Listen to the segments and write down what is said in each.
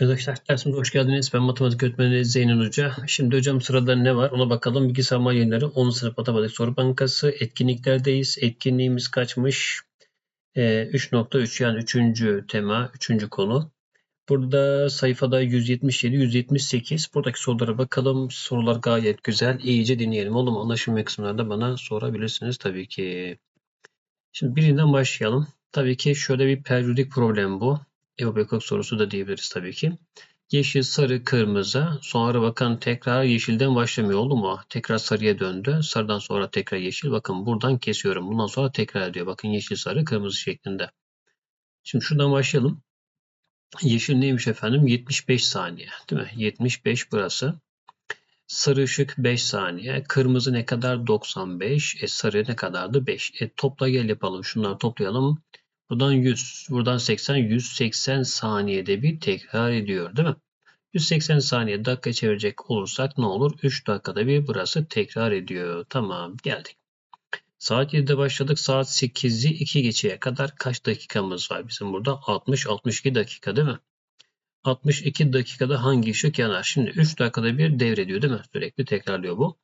Evet arkadaşlar dersimize hoş geldiniz. Ben matematik öğretmeni Zeynep Hoca. Şimdi hocam sırada ne var ona bakalım. Bilgi savunma yayınları 10. sınıf matematik soru bankası. Etkinliklerdeyiz. Etkinliğimiz kaçmış? Ee, 3.3 yani 3. tema, 3. konu. Burada sayfada 177, 178. Buradaki sorulara bakalım. Sorular gayet güzel. İyice dinleyelim. Oğlum anlaşılmayan kısımlarda bana sorabilirsiniz tabii ki. Şimdi birinden başlayalım. Tabii ki şöyle bir periyodik problem bu. Eobekok sorusu da diyebiliriz tabii ki. Yeşil, sarı, kırmızı. Sonra bakın tekrar yeşilden başlamıyor oldu mu? Tekrar sarıya döndü. Sarıdan sonra tekrar yeşil. Bakın buradan kesiyorum. Bundan sonra tekrar ediyor. Bakın yeşil, sarı, kırmızı şeklinde. Şimdi şuradan başlayalım. Yeşil neymiş efendim? 75 saniye. Değil mi? 75 burası. Sarı ışık 5 saniye. Kırmızı ne kadar? 95. E, sarı ne kadardı? 5. E, topla gel yapalım. Şunları toplayalım. Buradan 100. Buradan 80. 180 saniyede bir tekrar ediyor. Değil mi? 180 saniye dakika çevirecek olursak ne olur? 3 dakikada bir burası tekrar ediyor. Tamam geldik. Saat 7'de başladık. Saat 8'i 2 geçeye kadar kaç dakikamız var? Bizim burada 60-62 dakika değil mi? 62 dakikada hangi ışık yanar? Şimdi 3 dakikada bir devrediyor değil mi? Sürekli tekrarlıyor bu.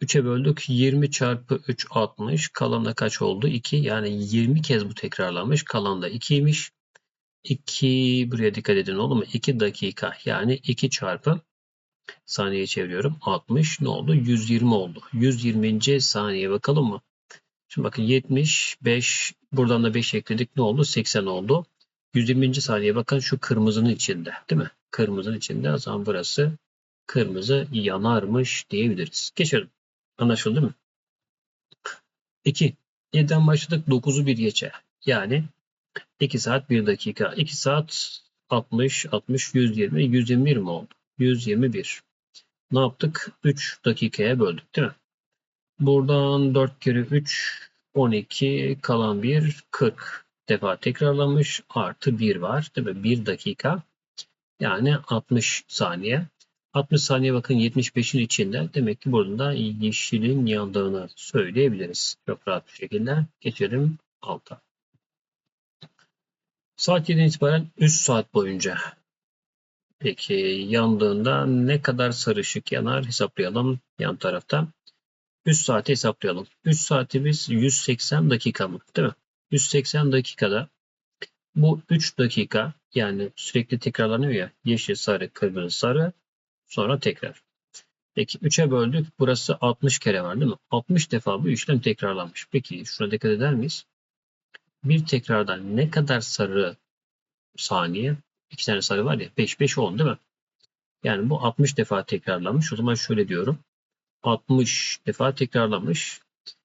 3'e böldük. 20 çarpı 3 60. Kalan kaç oldu? 2. Yani 20 kez bu tekrarlanmış. Kalan da 2'ymiş. 2 buraya dikkat edin olur mu? 2 dakika. Yani 2 çarpı saniye çeviriyorum. 60 ne oldu? 120 oldu. 120. saniye bakalım mı? Şimdi bakın 75 buradan da 5 ekledik. Ne oldu? 80 oldu. 120. saniye bakın şu kırmızının içinde değil mi? Kırmızının içinde o zaman burası kırmızı yanarmış diyebiliriz. Geçelim. Anlaşıldı mı? 2. 7'den başladık 9'u 1 geçe. Yani 2 saat 1 dakika. 2 saat 60, 60, 120, 121 mi oldu? 121. Ne yaptık? 3 dakikaya böldük değil mi? Buradan 4 kere 3, 12, kalan 1, 40 defa tekrarlanmış. Artı 1 var değil mi? 1 dakika. Yani 60 saniye. 60 saniye bakın 75'in içinde. Demek ki burada da yeşilin yandığını söyleyebiliriz. Çok rahat bir şekilde. Geçelim alta. Saat 7'den itibaren 3 saat boyunca. Peki yandığında ne kadar sarı ışık yanar hesaplayalım yan tarafta. 3 saati hesaplayalım. 3 saati biz 180 dakika mı? Değil mi? 180 dakikada bu 3 dakika yani sürekli tekrarlanıyor ya yeşil, sarı, kırmızı, sarı sonra tekrar. Peki 3'e böldük. Burası 60 kere var değil mi? 60 defa bu işlem tekrarlanmış. Peki şuna dikkat eder miyiz? Bir tekrardan ne kadar sarı saniye? İki tane sarı var ya 5 5 10 değil mi? Yani bu 60 defa tekrarlanmış. O zaman şöyle diyorum. 60 defa tekrarlanmış.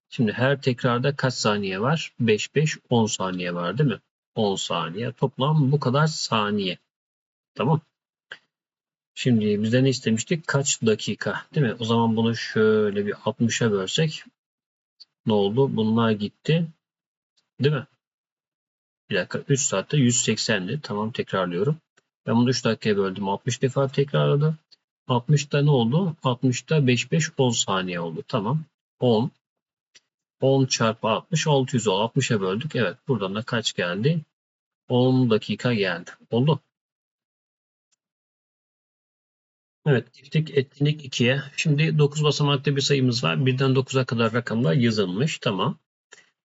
Şimdi her tekrarda kaç saniye var? 5 5 10 saniye var değil mi? 10 saniye. Toplam bu kadar saniye. Tamam. Şimdi bizden ne istemiştik? Kaç dakika? Değil mi? O zaman bunu şöyle bir 60'a bölsek ne oldu? Bunlar gitti. Değil mi? Bir dakika 3 saatte 180'di. Tamam tekrarlıyorum. Ben bunu 3 dakikaya böldüm. 60 defa tekrarladı. 60'ta ne oldu? 60'ta 5 5 10 saniye oldu. Tamam. 10 10 çarpı 60 600 oldu. 60'a böldük. Evet buradan da kaç geldi? 10 dakika geldi. Oldu. Evet gittik etkinlik 2'ye. Şimdi 9 basamaklı bir sayımız var. 1'den 9'a kadar rakamlar yazılmış. Tamam.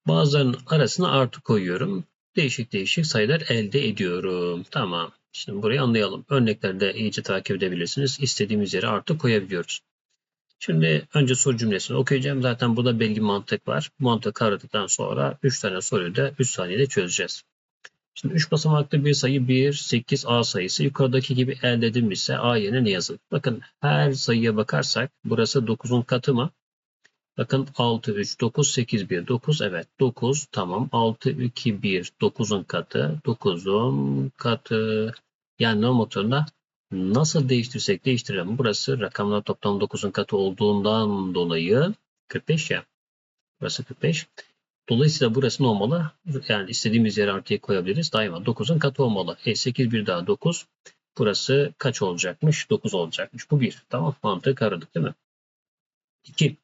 Bazılarının arasına artı koyuyorum. Değişik değişik sayılar elde ediyorum. Tamam. Şimdi burayı anlayalım. Örneklerde iyice takip edebilirsiniz. İstediğimiz yere artı koyabiliyoruz. Şimdi önce soru cümlesini okuyacağım. Zaten burada belli mantık var. Bu mantığı kavradıktan sonra 3 tane soruyu da 3 saniyede çözeceğiz. Şimdi 3 basamaklı bir sayı 1, 8, A sayısı yukarıdaki gibi elde edilmişse A yerine ne yazılır? Bakın her sayıya bakarsak burası 9'un katı mı? Bakın 6, 3, 9, 8, 1, 9. Evet 9 tamam. 6, 2, 1, 9'un katı. 9'un katı. Yani no motorunda nasıl değiştirsek değiştirelim. Burası rakamlar toplam 9'un katı olduğundan dolayı 45 ya. Burası 45. Dolayısıyla burası ne olmalı? Yani istediğimiz yere artıya koyabiliriz. Daima 9'un katı olmalı. E 8 bir daha 9. Burası kaç olacakmış? 9 olacakmış. Bu 1. Tamam mantığı karadık değil mi? 2.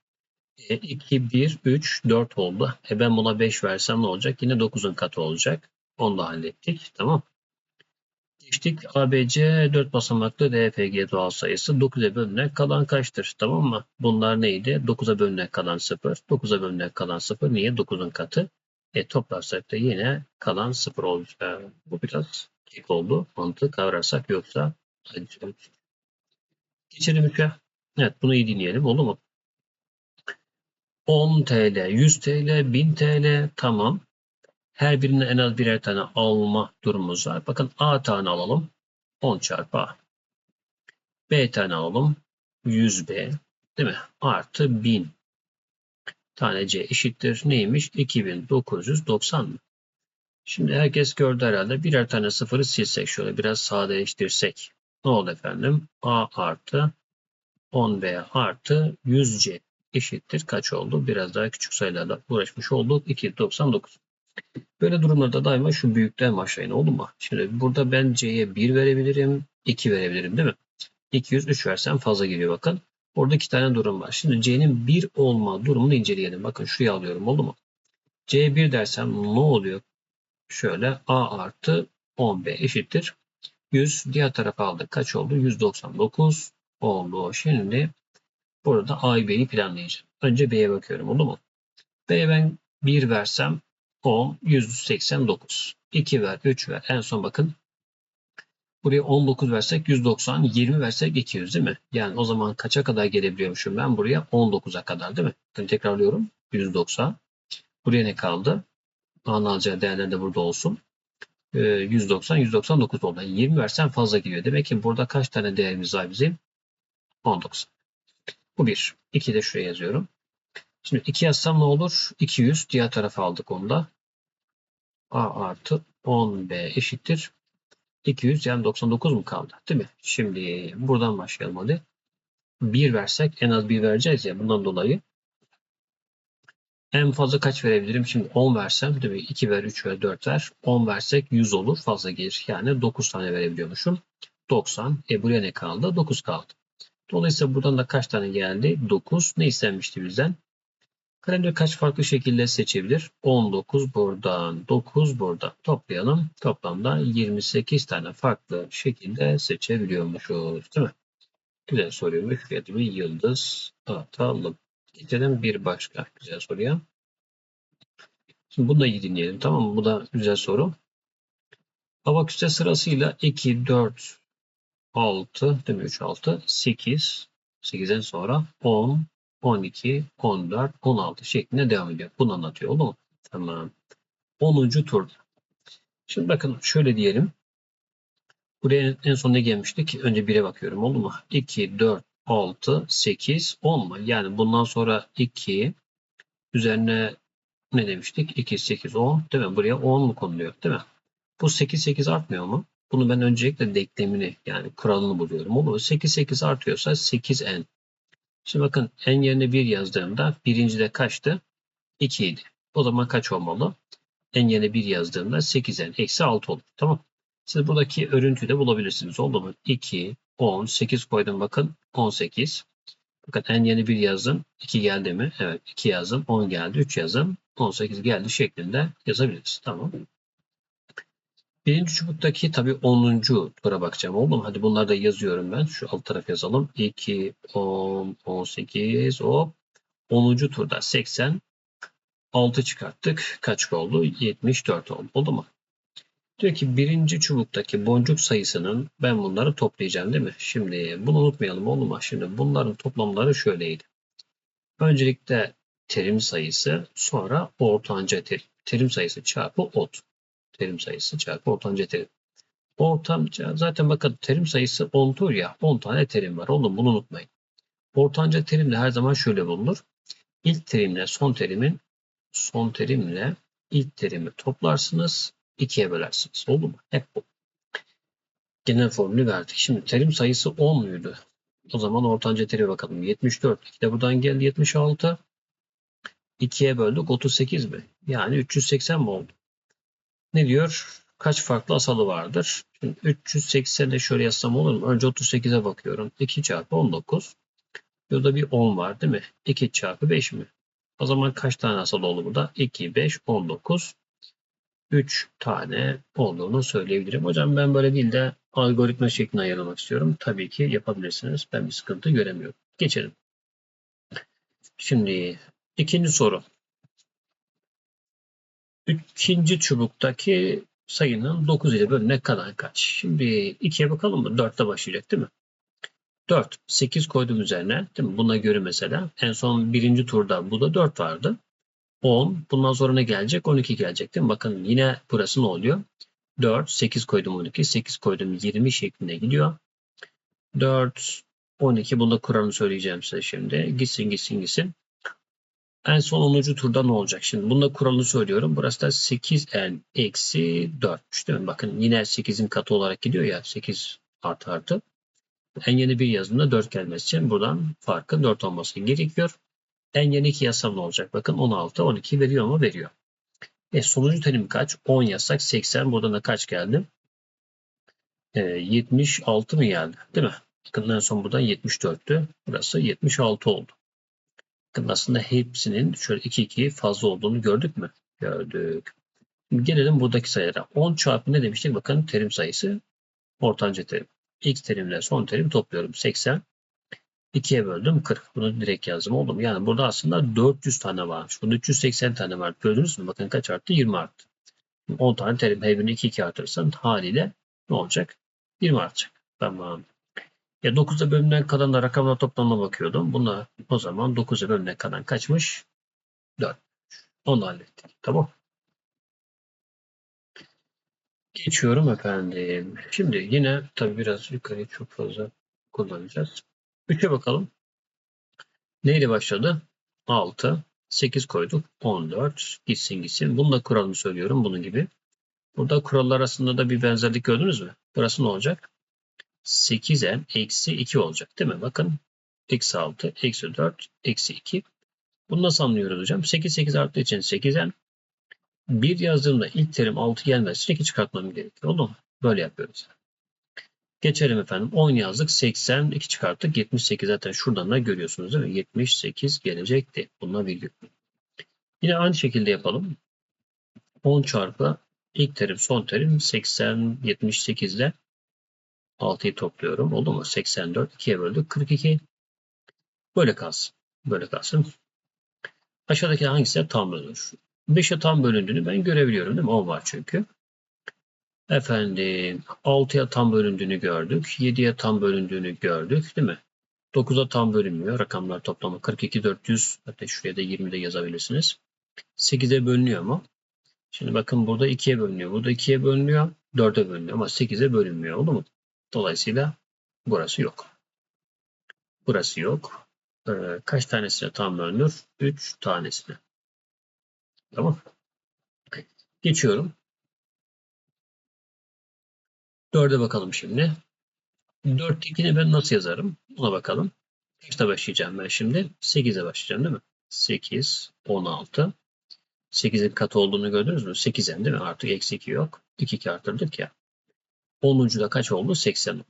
E, 2, 1, 3, 4 oldu. E ben buna 5 versem ne olacak? Yine 9'un katı olacak. Onu da hallettik. Tamam. Geçtik. ABC 4 basamaklı DFG doğal sayısı 9'a bölünen kalan kaçtır? Tamam mı? Bunlar neydi? 9'a bölünen kalan 0. 9'a bölünen kalan 0. Niye? 9'un katı. E toplarsak da yine kalan 0 olacak. Bu biraz kek oldu. Mantığı kavrarsak yoksa. Geçelim 3'e. Evet bunu iyi dinleyelim. Oldu mu? 10 TL, 100 TL, 1000 TL tamam. Her birine en az birer tane alma durumumuz var. Bakın A tane alalım. 10 çarpı A. B tane alalım. 100B. Değil mi? Artı 1000 tane C eşittir. Neymiş? 2990 mı? Şimdi herkes gördü herhalde. Birer tane sıfırı silsek şöyle biraz sadeleştirsek. Ne oldu efendim? A artı 10B artı 100C eşittir. Kaç oldu? Biraz daha küçük sayılarla uğraşmış olduk. 299. Böyle durumlarda daima şu büyükten başlayın oldu mu? Şimdi burada ben C'ye 1 verebilirim, 2 verebilirim değil mi? 203 versem fazla geliyor bakın. Orada iki tane durum var. Şimdi C'nin 1 olma durumunu inceleyelim. Bakın şuraya alıyorum oldu mu? C'ye 1 dersem ne oluyor? Şöyle A artı 10B eşittir. 100 diğer tarafa aldık. Kaç oldu? 199 oldu. Şimdi burada A'yı B'yi planlayacağım. Önce B'ye bakıyorum oldu mu? B'ye ben 1 versem 10, 189. 2 ver, 3 ver. En son bakın. Buraya 19 versek 190, 20 versek 200 değil mi? Yani o zaman kaça kadar gelebiliyormuşum ben buraya? 19'a kadar değil mi? Bakın tekrarlıyorum. 190. Buraya ne kaldı? A'nın alacağı değerler de burada olsun. Ee, 190, 199 oldu. 20 versen fazla geliyor. Demek ki burada kaç tane değerimiz var bizim? 19. Bu bir. 2 de şuraya yazıyorum. Şimdi 2 yazsam ne olur? 200. Diğer tarafa aldık onu da. A artı 10B eşittir. 200 yani 99 mu kaldı? Değil mi? Şimdi buradan başlayalım hadi. 1 versek en az 1 vereceğiz ya bundan dolayı. En fazla kaç verebilirim? Şimdi 10 versem değil mi? 2 ver, 3 ver, 4 ver. 10 versek 100 olur. Fazla gelir. Yani 9 tane verebiliyormuşum. 90. E buraya ne kaldı? 9 kaldı. Dolayısıyla buradan da kaç tane geldi? 9. Ne istenmişti bizden? Kalender kaç farklı şekilde seçebilir? 19 buradan, 9 buradan. Toplayalım. Toplamda 28 tane farklı şekilde seçebiliyormuşuz. Değil mi? Güzel soruymuş. Fiyatı bir yıldız atalım. Geçelim bir başka güzel soruya. Şimdi bunu da iyi dinleyelim. Tamam mı? Bu da güzel soru. Abaküste sırasıyla 2, 4, 6, değil mi? 3, 6, 8, 8'den sonra 10, 12, 14, 16 şeklinde devam ediyor. Bunu anlatıyor. Oldu mu? Tamam. 10. turda. Şimdi bakın şöyle diyelim. Buraya en son ne gelmiştik? Önce 1'e bakıyorum. Oldu mu? 2, 4, 6, 8, 10 mu? Yani bundan sonra 2 üzerine ne demiştik? 2, 8, 10. Değil mi? Buraya 10 mu konuluyor? Değil mi? Bu 8, 8 artmıyor mu? Bunu ben öncelikle denklemini yani kuralını buluyorum. Olur mu? 8, 8 artıyorsa 8n. Şimdi bakın n yerine 1 yazdığımda birincide kaçtı? 2 idi. O zaman kaç olmalı? n yerine 1 yazdığımda 8n eksi 6 olur. Tamam. Siz buradaki örüntüyü de bulabilirsiniz. Oldu mu? 2, 10, 8 koydum bakın. 18. Bakın n yerine 1 yazdım. 2 geldi mi? Evet 2 yazdım. 10 geldi. 3 yazdım. 18 geldi şeklinde yazabiliriz. Tamam. Birinci çubuktaki tabii 10. tura bakacağım. Oldu mu? Hadi bunları da yazıyorum ben. Şu alt taraf yazalım. 2, 10, 18, hop. 10. turda 80. 6 çıkarttık. Kaç oldu? 74 oldu. Oldu mu? Diyor ki birinci çubuktaki boncuk sayısının ben bunları toplayacağım değil mi? Şimdi bunu unutmayalım oldu mu? Şimdi bunların toplamları şöyleydi. Öncelikle terim sayısı sonra ortanca terim. Terim sayısı çarpı ot terim sayısı çarpı ortanca terim. Ortanca zaten bakın terim sayısı 10 tur ya 10 tane terim var. Oğlum bunu unutmayın. Ortanca terim de her zaman şöyle bulunur. İlk terimle son terimin son terimle ilk terimi toplarsınız. ikiye bölersiniz. Oldu mu? Hep bu. Genel formülü verdik. Şimdi terim sayısı 10 muydu? O zaman ortanca terime bakalım. 74. 2 de buradan geldi 76. 2'ye böldük 38 mi? Yani 380 mi oldu? Ne diyor? Kaç farklı asalı vardır? Şimdi 380'de şöyle yazsam olur mu? Önce 38'e bakıyorum. 2 çarpı 19. Burada bir 10 var değil mi? 2 çarpı 5 mi? O zaman kaç tane asal oldu burada? 2, 5, 19. 3 tane olduğunu söyleyebilirim. Hocam ben böyle değil de algoritma şeklinde ayarlamak istiyorum. Tabii ki yapabilirsiniz. Ben bir sıkıntı göremiyorum. Geçelim. Şimdi ikinci soru. İkinci çubuktaki sayının 9 ile bölüne kadar kaç? Şimdi 2'ye bakalım mı? 4'te başlayacak değil mi? 4. 8 koydum üzerine. Değil mi? Buna göre mesela en son birinci turda bu da 4 vardı. 10. Bundan sonra ne gelecek? 12 gelecek değil mi? Bakın yine burası ne oluyor? 4. 8 koydum 12. 8 koydum 20 şeklinde gidiyor. 4. 12. Bunda kuralını söyleyeceğim size şimdi. Gitsin gitsin gitsin. En son 10. turda ne olacak? Şimdi bunda kuralını söylüyorum. Burası da 8n eksi 4. Değil mi? Bakın yine 8'in katı olarak gidiyor ya. 8 artı artı. En yeni bir yazımda 4 gelmesi için buradan farkın 4 olması gerekiyor. En yeni iki yazsam ne olacak? Bakın 16, 12 veriyor mu? Veriyor. E sonucu terim kaç? 10 yazsak 80. Buradan da kaç geldi? E, 76 mı geldi? Değil mi? Bakın en son buradan 74'tü. Burası 76 oldu. Bakın aslında hepsinin şöyle 2 2 fazla olduğunu gördük mü? Gördük. Şimdi gelelim buradaki sayılara. 10 çarpı ne demiştik? Bakın terim sayısı ortanca terim. X terimle son terim topluyorum. 80. 2'ye böldüm 40. Bunu direkt yazdım oldu mu? Yani burada aslında 400 tane varmış. Burada 380 tane var. Gördünüz mü? Bakın kaç arttı? 20 arttı. 10 tane terim her birini 2 2 artırırsan haliyle ne olacak? 20 artacak. Tamam. Ya 9'a bölümden kalan da rakamlar toplamına bakıyordum. Buna o zaman 9'a bölümden kalan kaçmış? 4. Onu hallettik. Tamam. Geçiyorum efendim. Şimdi yine tabi biraz yukarıyı çok fazla kullanacağız. 3'e bakalım. Neyle başladı? 6. 8 koyduk. 14. Gitsin gitsin. Bunu da kuralını söylüyorum. Bunun gibi. Burada kurallar arasında da bir benzerlik gördünüz mü? Burası ne olacak? 8n eksi 2 olacak değil mi? Bakın. Eksi 6, eksi 4, eksi 2. Bunu nasıl anlıyoruz hocam? 8, 8 arttığı için 8n. 1 yazdığımda ilk terim 6 gelmez için 2 çıkartmam gerekiyor. Oldu mu? Böyle yapıyoruz. Geçelim efendim. 10 yazdık. 80. 2 çıkarttık. 78 zaten şuradan da görüyorsunuz değil mi? 78 gelecekti. Bununla virgül. Yine aynı şekilde yapalım. 10 çarpı ilk terim son terim 80 78 ile 6'yı topluyorum. Oldu mu? 84. 2'ye böldük. 42. Böyle kalsın. Böyle kalsın. Aşağıdaki hangisi tam bölünür? 5'e tam bölündüğünü ben görebiliyorum değil mi? 10 var çünkü. Efendim 6'ya tam bölündüğünü gördük. 7'ye tam bölündüğünü gördük değil mi? 9'a tam bölünmüyor. Rakamlar toplamı 42 400. Hatta şuraya da 20 de yazabilirsiniz. 8'e bölünüyor mu? Şimdi bakın burada 2'ye bölünüyor. Burada 2'ye bölünüyor. 4'e bölünüyor ama 8'e bölünmüyor. Oldu mu? Dolayısıyla burası yok. Burası yok. Ee, kaç tanesine tam bölünür? 3 tanesine. Tamam. Geçiyorum. 4'e bakalım şimdi. 4'tekini ben nasıl yazarım? Buna bakalım. Kaçta başlayacağım ben şimdi? 8'e başlayacağım değil mi? 8, 16. 8'in katı olduğunu gördünüz mü? 8'en değil mi? Artık eksi 2 yok. 2 2 artırdık ya. 10. da kaç oldu? 80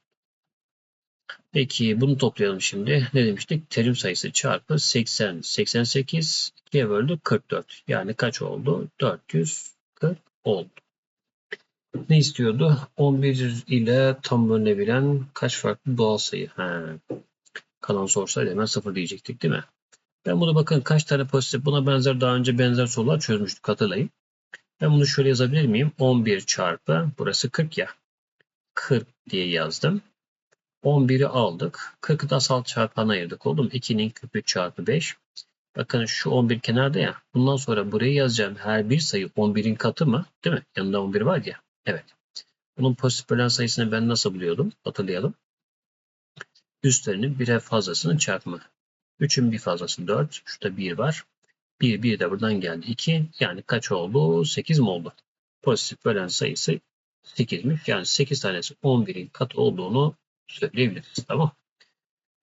Peki bunu toplayalım şimdi. Ne demiştik? Terim sayısı çarpı 80, 88, 2'ye böldük 44. Yani kaç oldu? 440 oldu. Ne istiyordu? 11 ile tam bölünebilen kaç farklı doğal sayı? He. Kalan sorsaydı hemen 0 diyecektik değil mi? Ben bunu bakın kaç tane pozitif buna benzer daha önce benzer sorular çözmüştük hatırlayın. Ben bunu şöyle yazabilir miyim? 11 çarpı burası 40 ya. 40 diye yazdım. 11'i aldık. 40'ı da asal çarpan ayırdık. Oldu mu? 2'nin küpü çarpı 5. Bakın şu 11 kenarda ya. Bundan sonra buraya yazacağım her bir sayı 11'in katı mı? Değil mi? Yanında 11 var ya. Evet. Bunun pozitif bölen sayısını ben nasıl buluyordum? Hatırlayalım. Üstlerinin bire fazlasının çarpımı. 3'ün bir fazlası 4. Şurada 1 var. 1, 1 de buradan geldi 2. Yani kaç oldu? 8 mi oldu? Pozitif bölen sayısı 8'miş. Yani 8 tanesi 11'in katı olduğunu söyleyebiliriz. Tamam.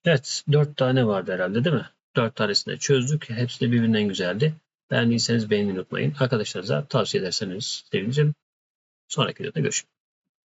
Evet. 4 tane vardı herhalde değil mi? 4 tanesini de çözdük. Hepsi de birbirinden güzeldi. Beğendiyseniz beğenmeyi unutmayın. Arkadaşlarınıza tavsiye ederseniz sevinirim. Sonraki videoda görüşürüz.